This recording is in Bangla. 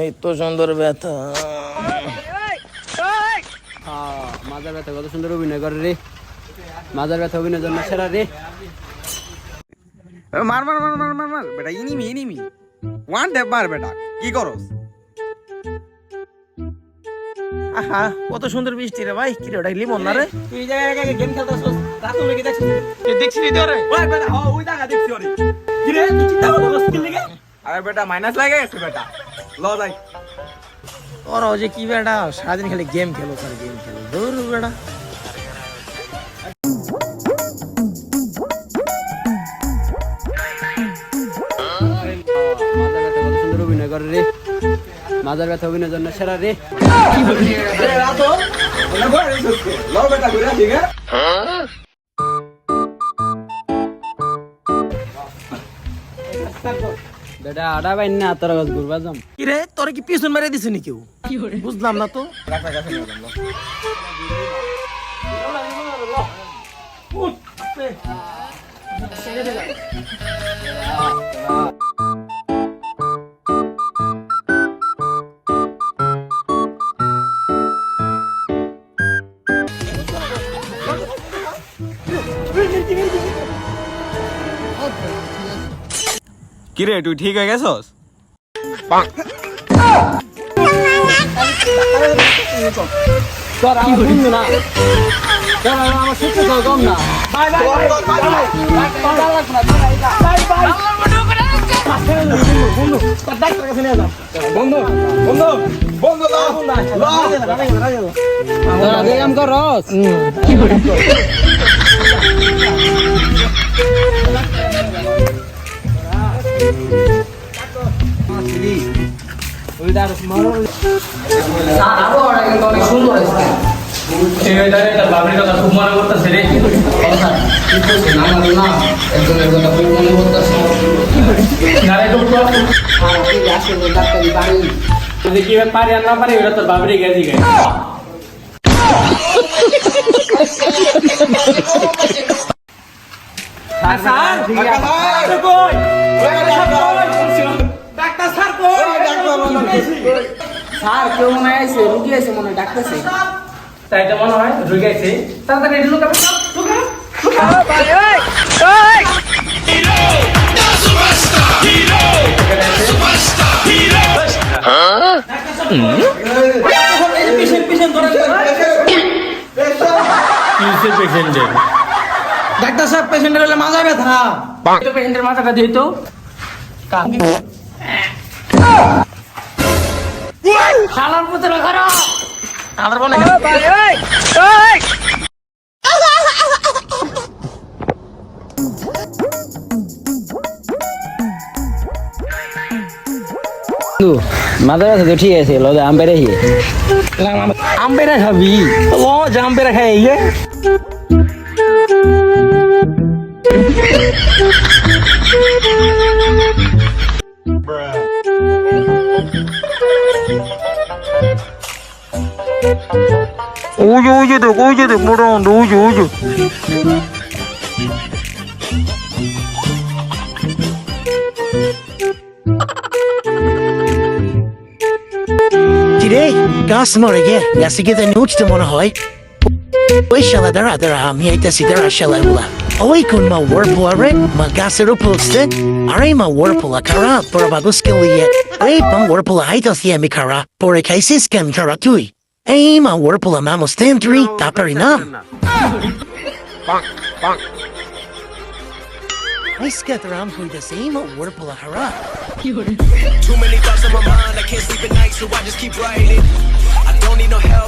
এই তো সুন্দর ব্যথা। হ্যাঁ, মাজার ব্যথা কত সুন্দর অভিনয় করে রে। মাজার ব্যথা অভিনয় জন্য সেরা রে। মার মার মার মার মার মার। বেটা ইনিমি ইনিমি। ওয়ান ট্যাপ মার বেটা। কি করস? আহা কত সুন্দর বৃষ্টি রে ভাই। কি রে ওটা লিমন না রে? তুই জায়গায় গেম খেলতেছস রাতুল কি দেখছিস? দেখছি নি তোরে ওই বেটা হ ওই জায়গা দেখছি ওরে কি রে তুই চিন্তা আরে বেটা মাইনাস লাগে গেছে বেটা ল যাই ওরা ও যে কি বেটা সারাদিন খালি গেম খেলো স্যার গেম খেলো দূর বেটা মাজার ব্যথা কত সুন্দর অভিনয় করে রে মাজার ব্যথা অভিনয় জন্য সেরা রে এ বেটা আডা বাইন না তোর গাছ ঘুরবা যাম। কি রে তোরে কি পিছন মেরে দিছে নি কেউ বুঝলাম না তো। রাখা কিরে তুই ঠিক হয়ে গেছস? বন্ধু তোর আমার শিক্ষা না বাই বাই বাই বন্ধু বন্ধু বন্ধু ল তোর আগে কাম কর রস স্যার কেউ মনে হয় রুগী আছে মনে হয় ডাকতেছে। তাই তো মনে হয় ঢুকেছে তাড়াতাড়ি এটা লুকাবে ডাক্তার সাহেব পেশেন্টের হলে মাজা ব্যথা। পেশেন্টের মাথাটা দিই তো শালার পুত্র করো আমাদের বলে। মাজার ব্যথা তো ঠিক আছে লদা আম আম বেড়া খাবি? ল জাম বেড়া খাই ইয়ে ওজো ওজো দেখ ওজো দেখ মোটামুটি ওজো ওজো কিরে গাছ মরে গে গাছে গিয়ে তাই উঠতে মনে হয় ওই শালা দাঁড়া দাঁড়া আমি আইতাছি দাঁড়া শালা গুলা ওই কোন মা ওয়ারপুলা রে মা গাছের উপর উঠছে আরে মা ওয়ারপুলা খারা তোর বাগুস কে লিয়ে এই মা ওয়ারপুলা আইতাছি আমি খারা পরে খাইছিস কেন খারা তুই Hey, mga warpo lang mamos tentry, taparinam. Bonk, bonk. I scat around for the same warpo la harap. Too many thoughts in my mind, I can't sleep at night, so I just keep writing. I don't need no help.